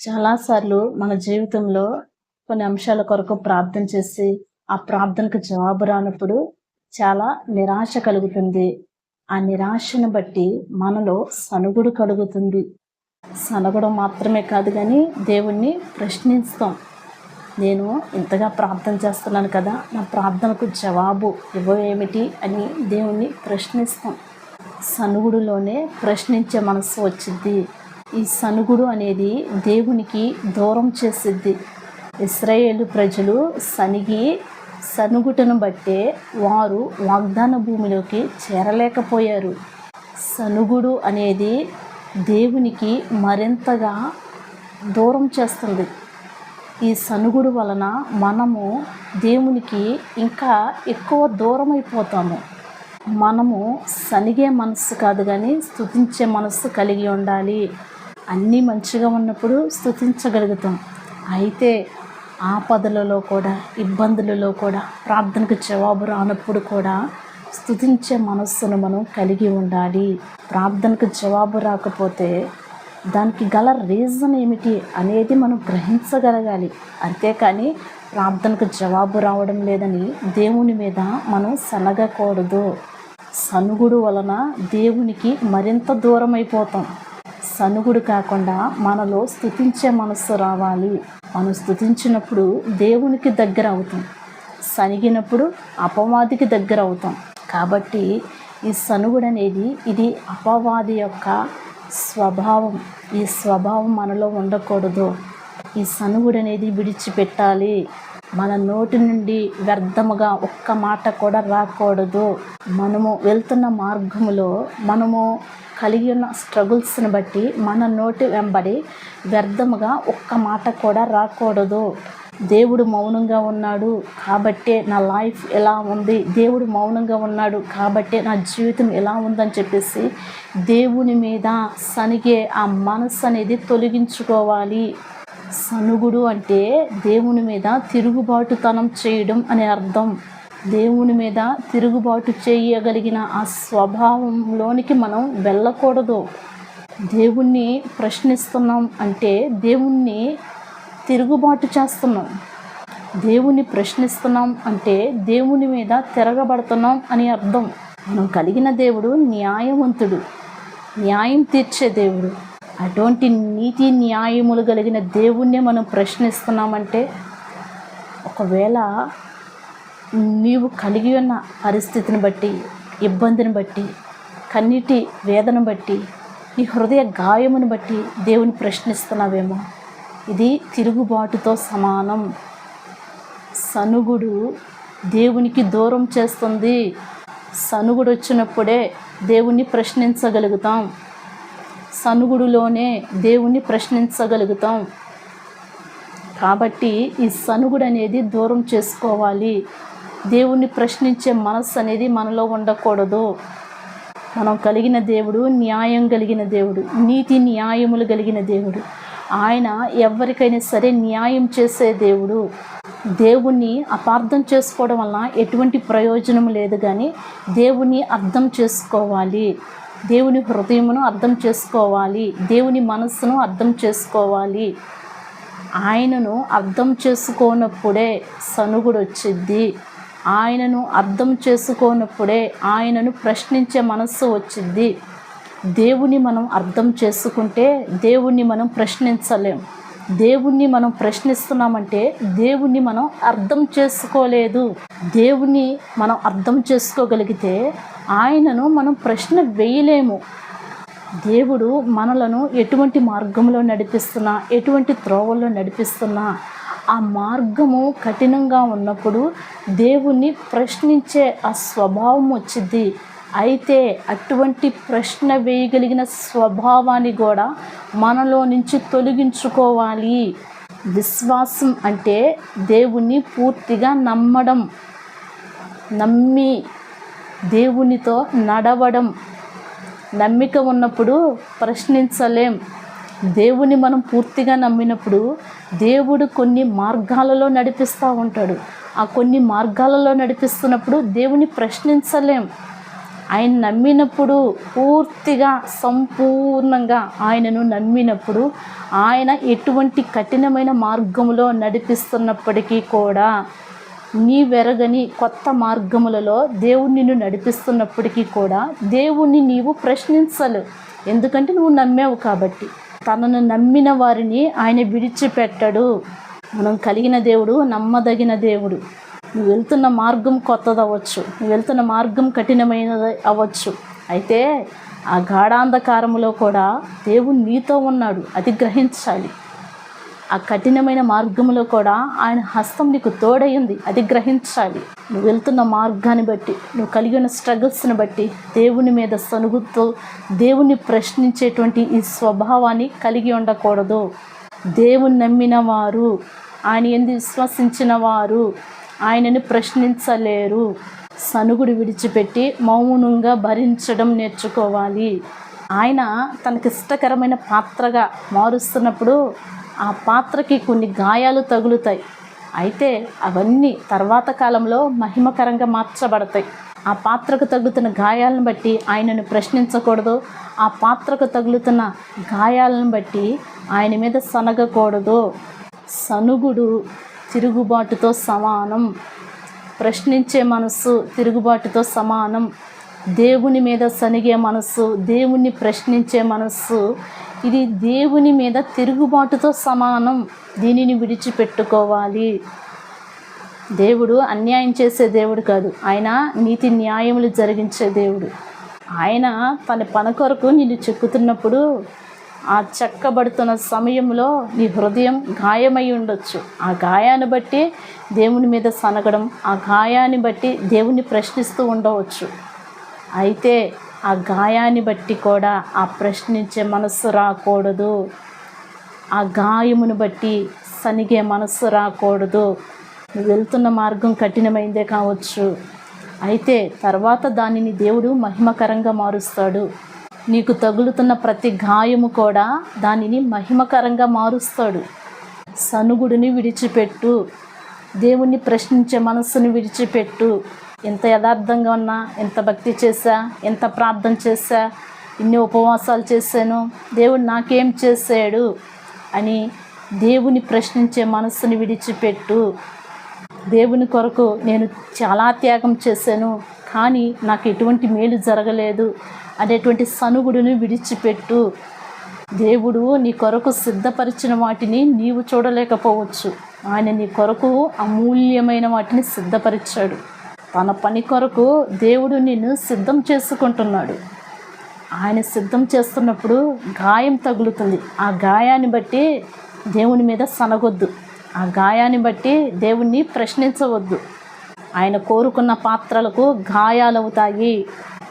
చాలాసార్లు మన జీవితంలో కొన్ని అంశాల కొరకు ప్రార్థన చేసి ఆ ప్రార్థనకు జవాబు రానప్పుడు చాలా నిరాశ కలుగుతుంది. ఆ నిరాశను బట్టి మనలో సనుగుడు కలుగుతుంది. సనగడం మాత్రమే కాదు కానీ దేవుణ్ణి ప్రశ్నిస్తాం. నేను ఇంతగా ప్రార్థన చేస్తున్నాను కదా నా ప్రార్థనకు జవాబు ఇవ్వవేమిటి అని దేవుణ్ణి ప్రశ్నిస్తాం. సనుగుడులోనే ప్రశ్నించే మనసు వచ్చింది ఈ సనుగుడు అనేది దేవునికి దూరం చేసిద్ది. ఇస్రాయేలు ప్రజలు సనిగి సనుగుటను బట్టే వారు వాగ్దాన భూమిలోకి చేరలేకపోయారు. సనుగుడు అనేది దేవునికి మరింతగా దూరం చేస్తుంది. ఈ సనుగుడు వలన మనము దేవునికి ఇంకా ఎక్కువ దూరం అయిపోతాము మనము సనిగే మనస్సు కాదు కానీ స్థుతించే మనస్సు కలిగి ఉండాలి. అన్నీ మంచిగా ఉన్నప్పుడు స్థుతించగలుగుతాం అయితే ఆపదలలో కూడా ఇబ్బందులలో కూడా ప్రార్థనకు జవాబు రానప్పుడు కూడా స్థుతించే మనస్సును మనం కలిగి ఉండాలి. ప్రార్థనకు జవాబు రాకపోతే దానికి గల రీజన్ ఏమిటి అనేది మనం గ్రహించగలగాలి. అంతేకాని ప్రార్థనకు జవాబు రావడం లేదని దేవుని మీద మనం సనగకూడదు. సనుగుడు వలన దేవునికి మరింత దూరం అయిపోతాం సనుగుడు కాకుండా మనలో స్థుతించే మనస్సు రావాలి. మనం స్థుతించినప్పుడు దేవునికి దగ్గర అవుతాం. సనిగినప్పుడు అపవాదికి దగ్గర అవుతాం. కాబట్టి ఈ సనుగుడు అనేది ఇది అపవాది యొక్క స్వభావం. ఈ స్వభావం మనలో ఉండకూడదు. ఈ సనుగుడు అనేది విడిచిపెట్టాలి. మన నోటి నుండి వ్యర్థముగా ఒక్క మాట కూడా రాకూడదు. మనము వెళ్తున్న మార్గములో మనము కలిగి ఉన్న స్ట్రగుల్స్ని బట్టి మన నోటి వెంబడి వ్యర్థముగా ఒక్క మాట కూడా రాకూడదు. దేవుడు మౌనంగా ఉన్నాడు కాబట్టే నా లైఫ్ ఎలా ఉంది? దేవుడు మౌనంగా ఉన్నాడు కాబట్టే నా జీవితం ఎలా ఉందని చెప్పేసి దేవుని మీద సనిగే ఆ మనస్సు అనేది తొలగించుకోవాలి. సనుగుడు అంటే దేవుని మీద తిరుగుబాటుతనం చేయడం అనే అర్థం. దేవుని మీద తిరుగుబాటు చేయగలిగిన ఆ స్వభావంలోనికి మనం వెళ్ళకూడదు. దేవుణ్ణి ప్రశ్నిస్తున్నాం అంటే దేవుణ్ణి తిరుగుబాటు చేస్తున్నాం. దేవుని ప్రశ్నిస్తున్నాం అంటే దేవుని మీద తిరగబడుతున్నాం అని అర్థం. మనం కలిగిన దేవుడు న్యాయవంతుడు. న్యాయం తీర్చే దేవుడు. అటువంటి నీతి న్యాయములు కలిగిన దేవుణ్ణే మనం ప్రశ్నిస్తున్నామంటే ఒకవేళ నీవు కలిగి ఉన్న పరిస్థితిని బట్టి ఇబ్బందిని బట్టి కన్నీటి వేదన బట్టి నీ హృదయ గాయమును బట్టి దేవుని ప్రశ్నిస్తున్నావేమో. ఇది తిరుగుబాటుతో సమానం. సనుగుడు దేవునికి దూరం చేస్తుంది. సనుగుడు వచ్చినప్పుడే దేవుణ్ణి ప్రశ్నించగలుగుతాం. సనుగుడులోనే దేవుణ్ణి ప్రశ్నించగలుగుతాం. కాబట్టి ఈ సనుగుడు అనేది దూరం చేసుకోవాలి. దేవుణ్ణి ప్రశ్నించే మనస్సు అనేది మనలో ఉండకూడదు. మనం కలిగిన దేవుడు న్యాయం కలిగిన దేవుడు నీతి న్యాయములు కలిగిన దేవుడు. ఆయన ఎవరికైనా సరే న్యాయం చేసే దేవుడు. దేవుణ్ణి అపార్థం చేసుకోవడం వలన ఎటువంటి ప్రయోజనం లేదు కానీ దేవుణ్ణి అర్థం చేసుకోవాలి. దేవుని హృదయమును అర్థం చేసుకోవాలి. దేవుని మనస్సును అర్థం చేసుకోవాలి. ఆయనను అర్థం చేసుకోనప్పుడే సనుగుడు వచ్చిద్ది ఆయనను అర్థం చేసుకోనప్పుడే ఆయనను ప్రశ్నించే మనస్సు వచ్చింది. దేవుని మనం అర్థం చేసుకుంటే దేవుణ్ణి మనం ప్రశ్నించలేం. దేవుణ్ణి మనం ప్రశ్నిస్తున్నామంటే దేవుణ్ణి మనం అర్థం చేసుకోలేదు. దేవుణ్ణి మనం అర్థం చేసుకోగలిగితే ఆయనను మనం ప్రశ్న వేయలేము. దేవుడు మనలను ఎటువంటి మార్గంలో నడిపిస్తున్నా ఎటువంటి త్రోవల్లో నడిపిస్తున్నా ఆ మార్గము కఠినంగా ఉన్నప్పుడు దేవుణ్ణి ప్రశ్నించే ఆ స్వభావం వచ్చింది అయితే అటువంటి ప్రశ్న వేయగలిగిన స్వభావాన్ని కూడా మనలో నుంచి తొలగించుకోవాలి. విశ్వాసం అంటే దేవుణ్ణి పూర్తిగా నమ్మడం నమ్మి దేవునితో నడవడం. నమ్మిక ఉన్నప్పుడు ప్రశ్నించలేం. దేవుని మనం పూర్తిగా నమ్మినప్పుడు దేవుడు కొన్ని మార్గాలలో నడిపిస్తూ ఉంటాడు. ఆ కొన్ని మార్గాలలో నడిపిస్తున్నప్పుడు దేవుని ప్రశ్నించలేం. ఆయన నమ్మినప్పుడు పూర్తిగా సంపూర్ణంగా ఆయనను నమ్మినప్పుడు ఆయన ఎటువంటి కఠినమైన మార్గములో నడిపిస్తున్నప్పటికీ కూడా నీ వెరగని కొత్త మార్గములలో దేవుడు నిన్ను నడిపిస్తున్నప్పటికీ కూడా దేవుణ్ణి నీవు ప్రశ్నించలేవు. ఎందుకంటే నువ్వు నమ్మావు కాబట్టి. తనను నమ్మిన వారిని ఆయన విడిచిపెట్టడు. మనం కలిగిన దేవుడు నమ్మదగిన దేవుడు. నువ్వు వెళ్తున్న మార్గం కొత్తది అవ్వచ్చు నువ్వు వెళ్తున్న మార్గం కఠినమైనది అవ్వచ్చు. అయితే ఆ గాఢాంధకారంలో కూడా దేవుడు నీతో ఉన్నాడు. అది గ్రహించాలి. ఆ కఠినమైన మార్గంలో కూడా ఆయన హస్తం నీకు తోడయింది అది గ్రహించాలి. నువ్వు వెళ్తున్న మార్గాన్ని బట్టి నువ్వు కలిగి ఉన్న స్ట్రగుల్స్ని బట్టి దేవుని మీద సనుగుతో దేవుణ్ణి ప్రశ్నించేటువంటి ఈ స్వభావాన్ని కలిగి ఉండకూడదు. దేవుని నమ్మిన వారు ఆయన ఎందు విశ్వసించిన వారు ఆయనని ప్రశ్నించలేరు. సనుగుడు విడిచిపెట్టి మౌనంగా భరించడం నేర్చుకోవాలి. ఆయన తనకిష్టకరమైన పాత్రగా మారుస్తున్నప్పుడు ఆ పాత్రకి కొన్ని గాయాలు తగులుతాయి. అయితే అవన్నీ తర్వాత కాలంలో మహిమకరంగా మార్చబడతాయి. ఆ పాత్రకు తగులుతున్న గాయాలను బట్టి ఆయనను ప్రశ్నించకూడదు. ఆ పాత్రకు తగులుతున్న గాయాలను బట్టి ఆయన మీద సనగకూడదు. సనుగుడు తిరుగుబాటుతో సమానం. ప్రశ్నించే మనస్సు తిరుగుబాటుతో సమానం. దేవుని మీద సనిగే మనస్సు దేవుణ్ణి ప్రశ్నించే మనస్సు ఇది దేవుని మీద తిరుగుబాటుతో సమానం. దీనిని విడిచిపెట్టుకోవాలి. దేవుడు అన్యాయం చేసే దేవుడు కాదు. ఆయన నీతి న్యాయములు జరిగించే దేవుడు. ఆయన తన పన కొరకు నిన్ను చెక్కుతున్నప్పుడు ఆ చెక్కబడుతున్న సమయంలో నీ హృదయం గాయమై ఉండొచ్చు. ఆ గాయాన్ని బట్టి దేవుని మీద సనగడం ఆ గాయాన్ని బట్టి దేవుణ్ణి ప్రశ్నిస్తూ ఉండవచ్చు. అయితే ఆ గాయాన్ని బట్టి కూడా ఆ ప్రశ్నించే మనస్సు రాకూడదు. ఆ గాయమును బట్టి సనిగే మనస్సు రాకూడదు. నువ్వు వెళ్తున్న మార్గం కఠినమైందే కావచ్చు. అయితే తర్వాత దానిని దేవుడు మహిమకరంగా మారుస్తాడు. నీకు తగులుతున్న ప్రతి గాయము కూడా దానిని మహిమకరంగా మారుస్తాడు. సనుగుడిని విడిచిపెట్టు. దేవుణ్ణి ప్రశ్నించే మనస్సును విడిచిపెట్టు. ఎంత యథార్థంగా ఉన్నా ఎంత భక్తి చేశా ఎంత ప్రార్థన చేశా ఇన్ని ఉపవాసాలు చేశాను దేవుడు నాకేం చేశాడు అని దేవుని ప్రశ్నించే మనస్సుని విడిచిపెట్టు. దేవుని కొరకు నేను చాలా త్యాగం చేశాను కానీ నాకు ఎటువంటి మేలు జరగలేదు అనేటువంటి సనుగుడిని విడిచిపెట్టు. దేవుడు నీ కొరకు సిద్ధపరిచిన వాటిని నీవు చూడలేకపోవచ్చు. ఆయన నీ కొరకు అమూల్యమైన వాటిని సిద్ధపరిచాడు. తన పని కొరకు దేవుడు నిన్ను సిద్ధం చేసుకుంటున్నాడు. ఆయన సిద్ధం చేస్తున్నప్పుడు గాయం తగులుతుంది. ఆ గాయాన్ని బట్టి దేవుని మీద సనగొద్దు. ఆ గాయాన్ని బట్టి దేవుణ్ణి ప్రశ్నించవద్దు. ఆయన కోరుకున్న పాత్రలకు గాయాలవుతాయి.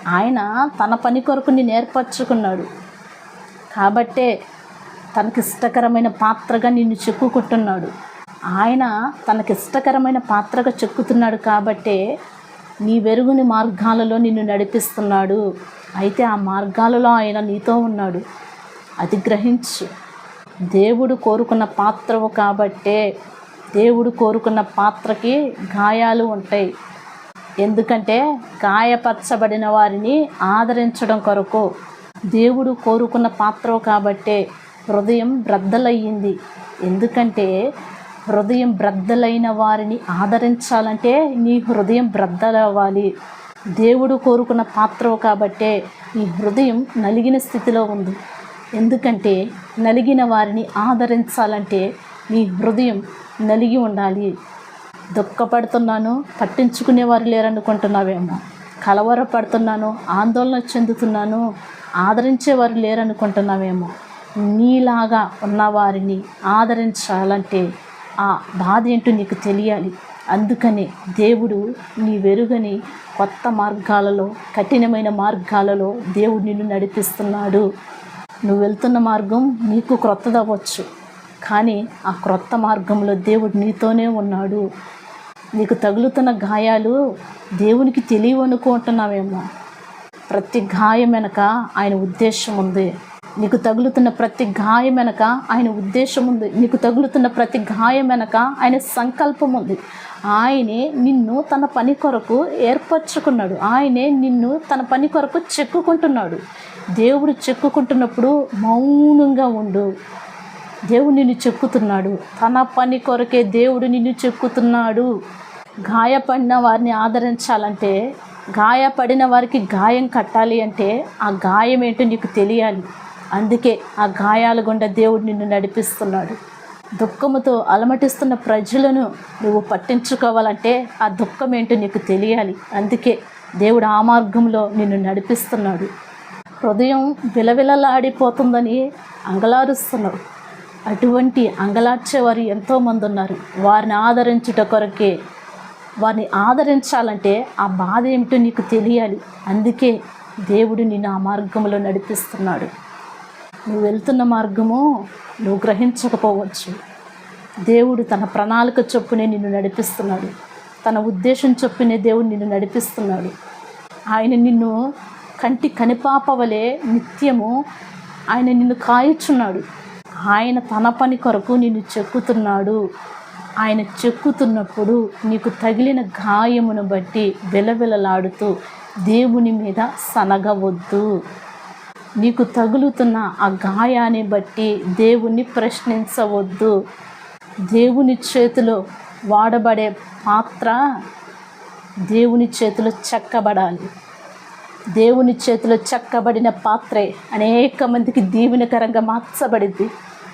ఆయన తన పని కొరకు నేను ఏర్పరచుకున్నాడు. కాబట్టే తనకిష్టకరమైన పాత్రగా నిన్ను చెక్కుకుంటున్నాడు ఆయన తనకిష్టకరమైన పాత్రగా చెక్కుతున్నాడు కాబట్టే నీ వెరుగుని మార్గాలలో నిన్ను నడిపిస్తున్నాడు. అయితే ఆ మార్గాలలో ఆయన నీతో ఉన్నాడు. అది గ్రహించు. దేవుడు కోరుకున్న పాత్రవు కాబట్టే దేవుడు కోరుకున్న పాత్రకి గాయాలు ఉంటాయి. ఎందుకంటే గాయపరచబడిన వారిని ఆదరించడం కొరకు దేవుడు కోరుకున్న పాత్రవు కాబట్టే హృదయం బ్రద్దలయ్యింది. ఎందుకంటే హృదయం బ్రద్దలైన వారిని ఆదరించాలంటే నీ హృదయం బ్రద్దలవ్వాలి. దేవుడు కోరుకున్న పాత్రవు కాబట్టే నీ హృదయం నలిగిన స్థితిలో ఉంది. ఎందుకంటే నలిగిన వారిని ఆదరించాలంటే నీ హృదయం నలిగి ఉండాలి. దుఃఖపడుతున్నాను పట్టించుకునేవారు లేరనుకుంటున్నావేమో. కలవరపడుతున్నాను ఆందోళన చెందుతున్నాను ఆదరించేవారు లేరనుకుంటున్నావేమో. నీలాగా ఉన్నవారిని ఆదరించాలంటే ఆ బాధ ఏంటో నీకు తెలియాలి. అందుకనే దేవుడు నీ వెరుగని కొత్త మార్గాలలో కఠినమైన మార్గాలలో దేవుడు నిన్ను నడిపిస్తున్నాడు. నువ్వు వెళ్తున్న మార్గం నీకు క్రొత్తదవ్వచ్చు. కానీ ఆ క్రొత్త మార్గంలో దేవుడు నీతోనే ఉన్నాడు. నీకు తగులుతున్న గాయాలు దేవునికి తెలియవనుకుంటున్నావేమో. ప్రతి గాయం వెనక ఆయన ఉద్దేశం ఉంది. నీకు తగులుతున్న ప్రతి గాయం వెనక ఆయన ఉద్దేశం ఉంది. నీకు తగులుతున్న ప్రతి గాయం వెనక ఆయన సంకల్పం ఉంది. ఆయనే నిన్ను తన పని కొరకు ఏర్పరచుకున్నాడు. ఆయనే నిన్ను తన పని కొరకు చెక్కుకుంటున్నాడు. దేవుడు చెక్కుకుంటున్నప్పుడు మౌనంగా ఉండు. దేవుడు నిన్ను చెక్కుతున్నాడు. తన పని కొరకే దేవుడు నిన్ను చెక్కుతున్నాడు. గాయపడిన వారిని ఆదరించాలంటే గాయపడిన వారికి గాయం కట్టాలి అంటే ఆ గాయం ఏంటో నీకు తెలియాలి. అందుకే ఆ గాయాల గుండా దేవుడు నిన్ను నడిపిస్తున్నాడు. దుఃఖముతో అలమటిస్తున్న ప్రజలను నువ్వు పట్టించుకోవాలంటే ఆ దుఃఖం ఏంటో నీకు తెలియాలి. అందుకే దేవుడు ఆ మార్గంలో నిన్ను నడిపిస్తున్నాడు. హృదయం విలవిలలాడిపోతుందని అంగలారుస్తున్నావు అటువంటి అంగలార్చేవారు ఎంతోమంది ఉన్నారు. వారిని ఆదరించుట కొరకే వారిని ఆదరించాలంటే ఆ బాధ ఏమిటో నీకు తెలియాలి. అందుకే దేవుడు నిన్ను ఆ మార్గంలో నడిపిస్తున్నాడు. నువ్వు వెళ్తున్న మార్గము నువ్వు గ్రహించకపోవచ్చు. దేవుడు తన ప్రణాళిక చొప్పునే నిన్ను నడిపిస్తున్నాడు. తన ఉద్దేశం చొప్పునే దేవుడు నిన్ను నడిపిస్తున్నాడు. ఆయన నిన్ను కంటి కనిపాపవలే నిత్యము ఆయన నిన్ను కాయుచున్నాడు. ఆయన తన పని కొరకు నిన్ను చెక్కుతున్నాడు. ఆయన చెక్కుతున్నప్పుడు నీకు తగిలిన గాయమును బట్టి వెలవెలలాడుతూ దేవుని మీద సనగవద్దు. నీకు తగులుతున్న ఆ గాయాన్ని బట్టి దేవుణ్ణి ప్రశ్నించవద్దు. దేవుని చేతిలో వాడబడే పాత్ర దేవుని చేతిలో చెక్కబడాలి. దేవుని చేతిలో చెక్కబడిన పాత్రే అనేక మందికి దీవెనకరంగా మార్చబడింది.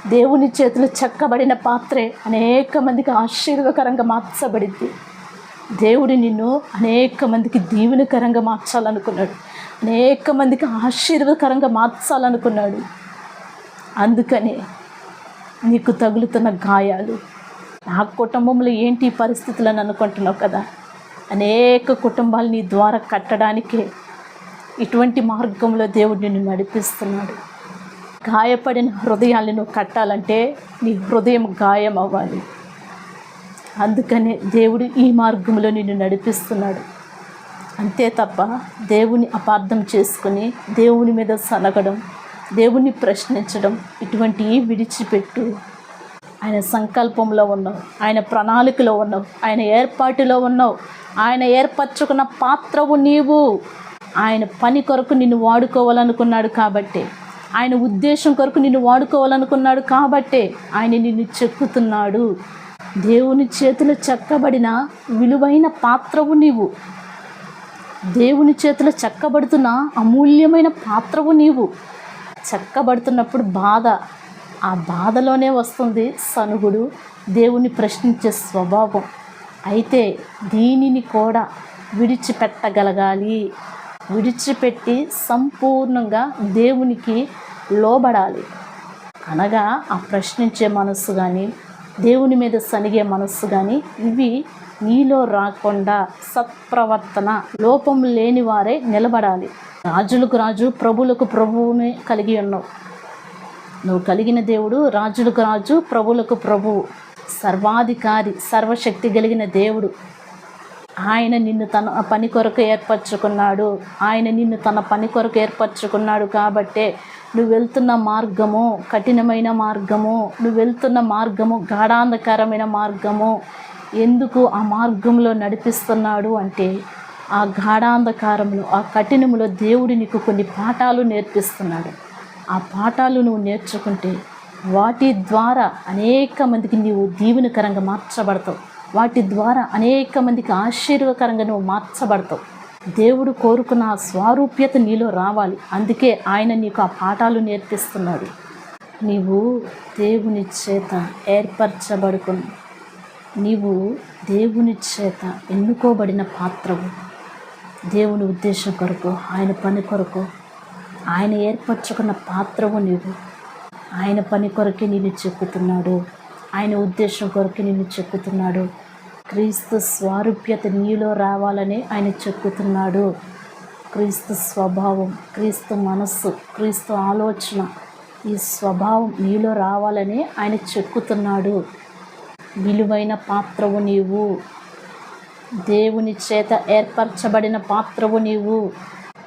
దేవుని చేతిలో చెక్కబడిన పాత్రే అనేక మందికి ఆశీర్వకరంగా మార్చబడింది. దేవుడు నిన్ను అనేక మందికి దీవెనకరంగా మార్చాలనుకున్నాడు. అనేక మందికి ఆశీర్వకరంగా మార్చాలనుకున్నాడు. అందుకనే నీకు తగులుతున్న గాయాలు నా కుటుంబంలో ఏంటి పరిస్థితులను పరిస్థితులు అని అనుకుంటున్నావు కదా? అనేక కుటుంబాలు నీ ద్వారా కట్టడానికే ఇటువంటి మార్గంలో దేవుడు నిన్ను నడిపిస్తున్నాడు. గాయపడిన హృదయాన్ని నువ్వు కట్టాలంటే నీ హృదయం గాయం అవ్వాలి అందుకనే దేవుడు ఈ మార్గంలో నిన్ను నడిపిస్తున్నాడు. అంతే తప్ప దేవుని అపార్థం చేసుకుని దేవుని మీద సనగడం దేవుని ప్రశ్నించడం ఇటువంటివి విడిచిపెట్టు. ఆయన సంకల్పంలో ఉన్నావు ఆయన ప్రణాళికలో ఉన్నావు ఆయన ఏర్పాటులో ఉన్నావు ఆయన ఏర్పరచుకున్న పాత్రవు నీవు. ఆయన పని కొరకు నిన్ను వాడుకోవాలనుకున్నాడు కాబట్టే ఆయన ఉద్దేశం కొరకు నిన్ను వాడుకోవాలనుకున్నాడు కాబట్టే ఆయన నిన్ను చెక్కుతున్నాడు. దేవుని చేతిలో చెక్కబడిన విలువైన పాత్రవు నీవు. దేవుని చేతిలో చెక్కబడుతున్న అమూల్యమైన పాత్రవు నీవు. చెక్కబడుతున్నప్పుడు బాధ. ఆ బాధలోనే వస్తుంది సనుగుడు. దేవుని ప్రశ్నించే స్వభావం. అయితే దీనిని కూడా విడిచిపెట్టగలగాలి. విడిచిపెట్టి సంపూర్ణంగా దేవునికి లోబడాలి. అనగా ఆ ప్రశ్నించే మనస్సు కానీ దేవుని మీద సనిగే మనస్సు కానీ ఇవి నీలో రాకుండా సత్ప్రవర్తన లోపం లేని వారే నిలబడాలి. రాజులకు రాజు ప్రభులకు ప్రభువునే కలిగి ఉన్నావు. నువ్వు కలిగిన దేవుడు రాజులకు రాజు ప్రభులకు ప్రభువు సర్వాధికారి సర్వశక్తి కలిగిన దేవుడు. ఆయన నిన్ను తన పని కొరకు ఏర్పరచుకున్నాడు. ఆయన నిన్ను తన పని కొరకు ఏర్పరచుకున్నాడు కాబట్టే నువ్వు వెళ్తున్న మార్గము కఠినమైన మార్గము నువ్వు వెళ్తున్న మార్గము గాఢాంధకరమైన మార్గము. ఎందుకు ఆ మార్గంలో నడిపిస్తున్నాడు అంటే ఆ గాఢాంధకారంలో ఆ కఠినములో దేవుడు నీకు కొన్ని పాఠాలు నేర్పిస్తున్నాడు. ఆ పాఠాలు నువ్వు నేర్చుకుంటే వాటి ద్వారా అనేక మందికి నీవు దీవెనకరంగా మార్చబడతావు. వాటి ద్వారా అనేక మందికి ఆశీర్వకరంగా నువ్వు మార్చబడతావు. దేవుడు కోరుకున్న ఆ స్వారూప్యత నీలో రావాలి. అందుకే ఆయన నీకు ఆ పాఠాలు నేర్పిస్తున్నాడు. నీవు దేవుని చేత ఏర్పరచబడుకుని నీవు దేవుని చేత ఎన్నుకోబడిన పాత్రవు. దేవుని ఉద్దేశం కొరకు ఆయన పని కొరకు ఆయన ఏర్పరచుకున్న పాత్రవు నీవు. ఆయన పని కొరకే నిన్ను చెక్కుతున్నాడు. ఆయన ఉద్దేశం కొరకు నిన్ను చెక్కుతున్నాడు. క్రీస్తు స్వారూప్యత నీలో రావాలని ఆయన చెక్కుతున్నాడు. క్రీస్తు స్వభావం క్రీస్తు మనస్సు క్రీస్తు ఆలోచన ఈ స్వభావం నీలో రావాలని ఆయన చెక్కుతున్నాడు. విలువైన పాత్రవు నీవు. దేవుని చేత ఏర్పరచబడిన పాత్రవు నీవు.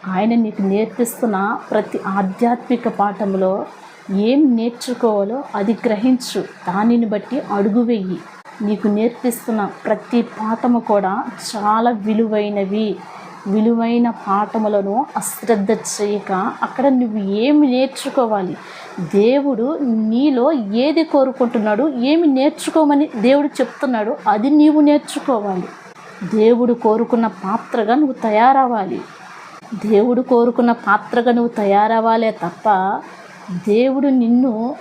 ఆయన నీకు నేర్పిస్తున్న ప్రతి ఆధ్యాత్మిక పాఠంలో ఏం నేర్చుకోవాలో అది గ్రహించు. దానిని బట్టి అడుగు వెయ్యి నీకు నేర్పిస్తున్న ప్రతి పాఠము కూడా చాలా విలువైనవి. విలువైన పాఠములను అశ్రద్ధ చేయక అక్కడ నువ్వు ఏమి నేర్చుకోవాలి? దేవుడు నీలో ఏది కోరుకుంటున్నాడు ఏమి నేర్చుకోమని దేవుడు చెప్తున్నాడు అది నీవు నేర్చుకోవాలి. దేవుడు కోరుకున్న పాత్రగా నువ్వు తయారవ్వాలి. దేవుడు కోరుకున్న పాత్రగా నువ్వు తయారవ్వాలే తప్ప దేవుడు నిన్ను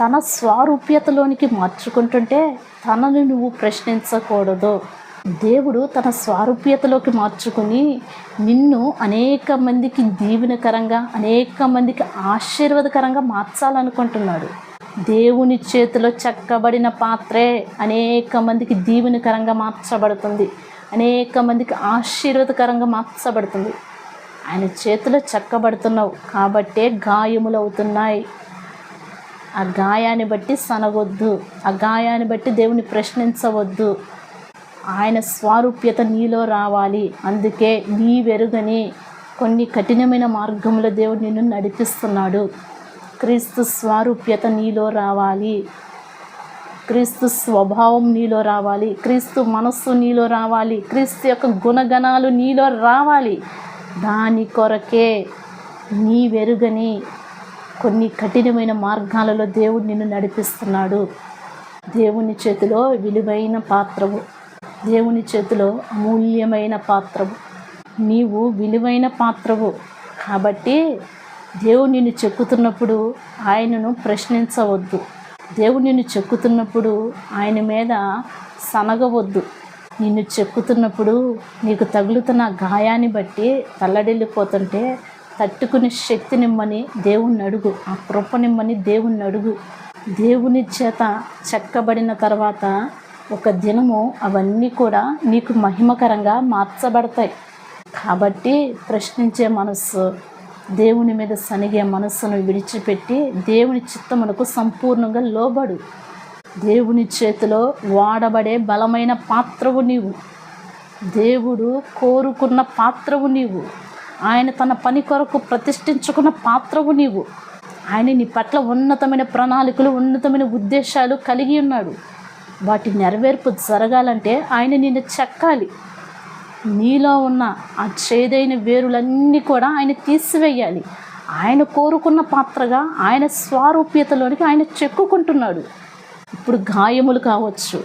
తన స్వారూప్యతలోనికి మార్చుకుంటుంటే తనను నువ్వు ప్రశ్నించకూడదు. దేవుడు తన స్వారూప్యతలోకి మార్చుకొని నిన్ను అనేక మందికి దీవెనకరంగా అనేక మందికి ఆశీర్వాదకరంగా మార్చాలనుకుంటున్నాడు. దేవుని చేతిలో చెక్కబడిన పాత్రే అనేక మందికి దీవెనకరంగా మార్చబడుతుంది. అనేక మందికి ఆశీర్వాదకరంగా మార్చబడుతుంది. ఆయన చేతిలో చెక్కబడుతున్నావు కాబట్టే గాయములు అవుతున్నాయి ఆ గాయాన్ని బట్టి సనగొద్దు. ఆ గాయాన్ని బట్టి దేవుని ప్రశ్నించవద్దు. ఆయన స్వారూప్యత నీలో రావాలి. అందుకే నీ వెరుగని కొన్ని కఠినమైన మార్గంలో దేవుడు నిన్ను నడిపిస్తున్నాడు. క్రీస్తు స్వారూప్యత నీలో రావాలి. క్రీస్తు స్వభావం నీలో రావాలి. క్రీస్తు మనస్సు నీలో రావాలి. క్రీస్తు యొక్క గుణగణాలు నీలో రావాలి. దాని కొరకే నీ వెరుగని కొన్ని కఠినమైన మార్గాలలో దేవుడు నిన్ను నడిపిస్తున్నాడు. దేవుని చేతిలో విలువైన పాత్రవు. దేవుని చేతిలో అమూల్యమైన పాత్రవు. నీవు విలువైన పాత్రవు. కాబట్టి దేవుడు నిన్ను చెక్కుతున్నప్పుడు ఆయనను ప్రశ్నించవద్దు. దేవుడు నిన్ను చెక్కుతున్నప్పుడు ఆయన మీద సనగవద్దు. నిన్ను చెక్కుతున్నప్పుడు నీకు తగులుతున్న గాయాన్ని బట్టి తల్లడిల్లిపోతుంటే తట్టుకునే శక్తి నిమ్మని దేవుణ్ణి అడుగు ఆ కృప నిమ్మని దేవుణ్ణి అడుగు దేవుని చేత చెక్కబడిన తర్వాత ఒక దినము అవన్నీ కూడా నీకు మహిమకరంగా మార్చబడతాయి. కాబట్టి ప్రశ్నించే మనస్సు దేవుని మీద సనిగే మనస్సును విడిచిపెట్టి దేవుని చిత్తమునకు సంపూర్ణంగా లోబడు. దేవుని చేతిలో వాడబడే బలమైన పాత్రవు నీవు. దేవుడు కోరుకున్న పాత్రవు నీవు. ఆయన తన పని కొరకు ప్రతిష్ఠించుకున్న పాత్రవు నీవు. ఆయన నీ పట్ల ఉన్నతమైన ప్రణాళికలు ఉన్నతమైన ఉద్దేశాలు కలిగి ఉన్నాడు. వాటి నెరవేర్పు జరగాలంటే ఆయన నిన్ను చెక్కాలి. నీలో ఉన్న ఆ చేదైన వేరులన్నీ కూడా ఆయన తీసివేయాలి. ఆయన కోరుకున్న పాత్రగా ఆయన స్వారూప్యతలోనికి ఆయన చెక్కుకుంటున్నాడు. ఇప్పుడు గాయములు కావచ్చు.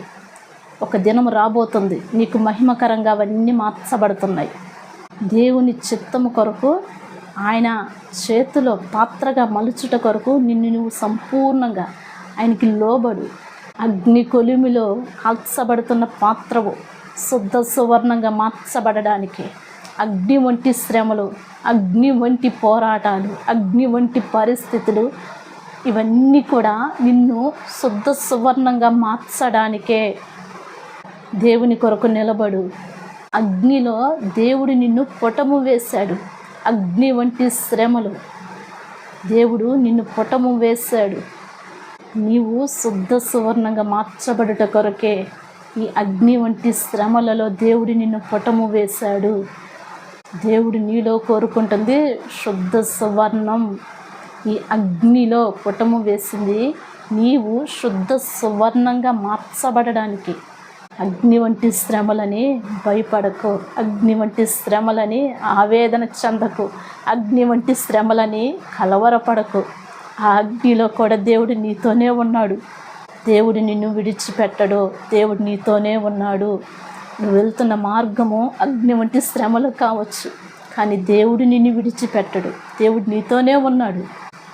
ఒక దినం రాబోతుంది. నీకు మహిమకరంగా అవన్నీ మార్చబడుతున్నాయి. దేవుని చిత్తము కొరకు ఆయన చేతిలో పాత్రగా మలుచుట కొరకు నిన్ను నువ్వు సంపూర్ణంగా ఆయనకి లోబడు. అగ్ని కొలిమిలో కాల్చబడుతున్న పాత్రవు శుద్ధ సువర్ణంగా మార్చబడడానికి అగ్ని వంటి శ్రమలు అగ్ని వంటి పోరాటాలు అగ్ని వంటి పరిస్థితులు ఇవన్నీ కూడా నిన్ను శుద్ధ సువర్ణంగా మార్చడానికే దేవుని కొరకు నిలబడు. అగ్నిలో దేవుడు నిన్ను పొటము వేశాడు. అగ్ని వంటి శ్రమలు దేవుడు నిన్ను పొటము వేశాడు. నీవు శుద్ధ సువర్ణంగా మార్చబడుట కొరకే ఈ అగ్ని వంటి శ్రమలలో దేవుడి నిన్ను పొటము వేశాడు. దేవుడు నీలో కోరుకుంటుంది శుద్ధ సువర్ణం. ఈ అగ్నిలో పుటము వేసింది నీవు శుద్ధ సువర్ణంగా మార్చబడడానికి. అగ్ని వంటి శ్రమలని భయపడకు. అగ్ని వంటి శ్రమలని ఆవేదన చెందకు. అగ్ని వంటి శ్రమలని కలవరపడకు. ఆ అగ్నిలో కూడా దేవుడు నీతోనే ఉన్నాడు. దేవుడు నిన్ను విడిచిపెట్టడు. దేవుడు నీతోనే ఉన్నాడు. నువ్వు వెళ్తున్న మార్గము అగ్ని వంటి శ్రమలు కావచ్చు కానీ దేవుడు నిన్ను విడిచిపెట్టడు. దేవుడు నీతోనే ఉన్నాడు.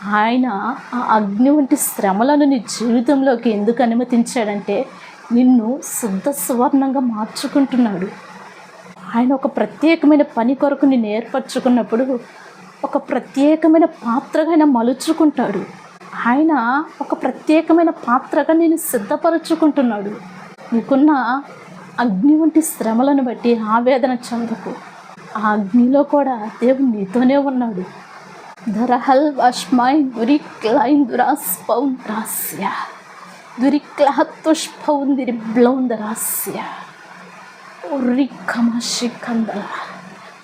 ఆయన ఆ అగ్ని వంటి శ్రమలను నీ జీవితంలోకి ఎందుకు అనుమతించాడంటే నిన్ను శుద్ధ సువర్ణంగా మార్చుకుంటున్నాడు. ఆయన ఒక ప్రత్యేకమైన పని కొరకు నిన్ను ఏర్పరచుకున్నప్పుడు ఒక ప్రత్యేకమైన పాత్రగా ఆయన మలుచుకుంటాడు. ఆయన ఒక ప్రత్యేకమైన పాత్రగా నేను సిద్ధపరచుకుంటున్నాడు. నీకున్న అగ్ని వంటి శ్రమలను బట్టి ఆవేదన చెందకు. ఆ అగ్నిలో కూడా దేవుడు నీతోనే ఉన్నాడు. ధరహల్ వాష్మాయ్ దురి క్లైన్ దురాస్ పౌన్ రాస్య దురి క్లాతుష్ పౌన్ కమ శిఖందలా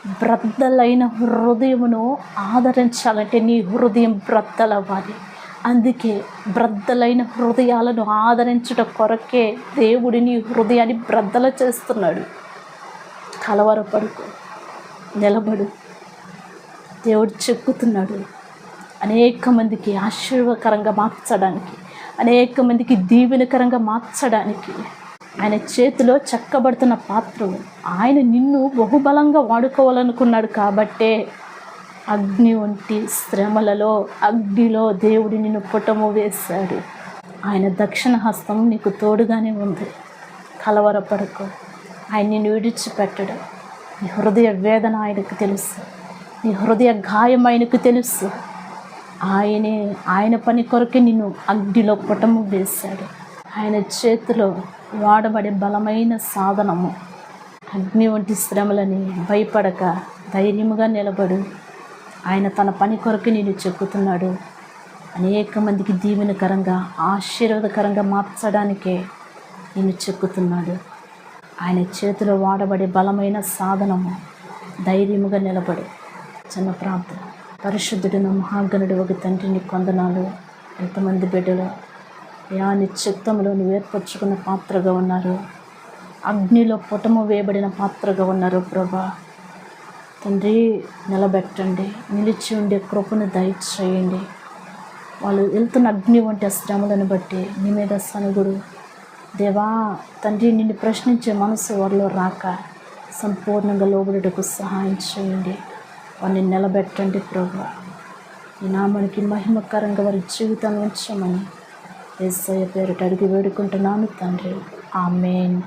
బ్రద్దలైన హృదయమును ఆదరించాలంటే నీ హృదయం బ్రద్దలవ్వాలి. అందుకే బ్రద్దలైన హృదయాలను ఆదరించడం కొరకే దేవుడి నీ హృదయాన్ని బ్రద్దల చేస్తున్నాడు. కలవరపడుకు నిలబడు. దేవుడు చెక్కుతున్నాడు. అనేక మందికి ఆశీర్వకరంగా మార్చడానికి అనేక మందికి దీవెనకరంగా మార్చడానికి ఆయన చేతిలో చెక్కబడుతున్న పాత్రలు. ఆయన నిన్ను బహుబలంగా వాడుకోవాలనుకున్నాడు కాబట్టే అగ్ని వంటి శ్రమలలో అగ్నిలో దేవుడు నిన్ను పుటము వేశాడు. ఆయన దక్షిణ హస్తం నీకు తోడుగానే ఉంది. కలవరపడకు. ఆయన నిన్ను విడిచిపెట్టడు. నీ హృదయ వేదన ఆయనకు తెలుసు. నీ హృదయ గాయం ఆయనకు తెలుసు. ఆయనే ఆయన పని కొరకే నిన్ను అగ్నిలో పుటము వేశాడు. ఆయన చేతిలో వాడబడే బలమైన సాధనము. అగ్ని వంటి శ్రమలని భయపడక ధైర్యముగా నిలబడు. ఆయన తన పని కొరకు నేను చెక్కుతున్నాడు అనేక మందికి దీవెనకరంగా ఆశీర్వాదకరంగా మార్చడానికే నేను చెక్కుతున్నాడు ఆయన చేతిలో వాడబడే బలమైన సాధనము. ధైర్యముగా నిలబడు. చిన్న ప్రార్థన. పరిశుద్ధుడిన మహాగణుడు ఒక తండ్రిని కొందనాలు ఎంతమంది బిడ్డలు యా నిశ్చిత్తంలో నువ్వు ఏర్పరచుకున్న పాత్రగా ఉన్నారు. అగ్నిలో పుటము వేయబడిన పాత్రగా ఉన్నారు ప్రభా. తండ్రి నిలబెట్టండి. నిలిచి ఉండే కృపను దయచేయండి. వాళ్ళు వెళ్తున్న అగ్ని వంటి ఆ శ్రమలను బట్టి నీ మీద సనుగుడు దేవా తండ్రి నిన్ను ప్రశ్నించే మనసు వారిలో రాక సంపూర్ణంగా లోబడుటకు సహాయం చేయండి. వారిని నిలబెట్టండి ప్రభు. ఈ నామానికి మహిమకరంగా వారి జీవితాన్ని ఉంచమని ఎస్ఐ పేరిట అడిగి వేడుకుంటున్నాను తండ్రి. ఆమెన్.